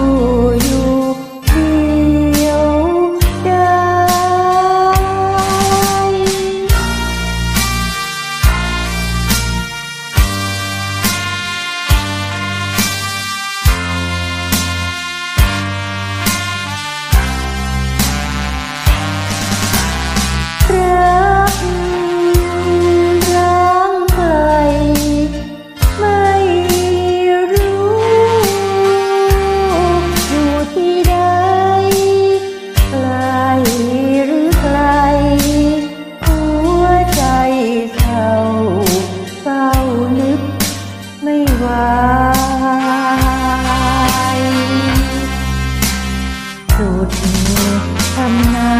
you. วายโปดเถิดำนา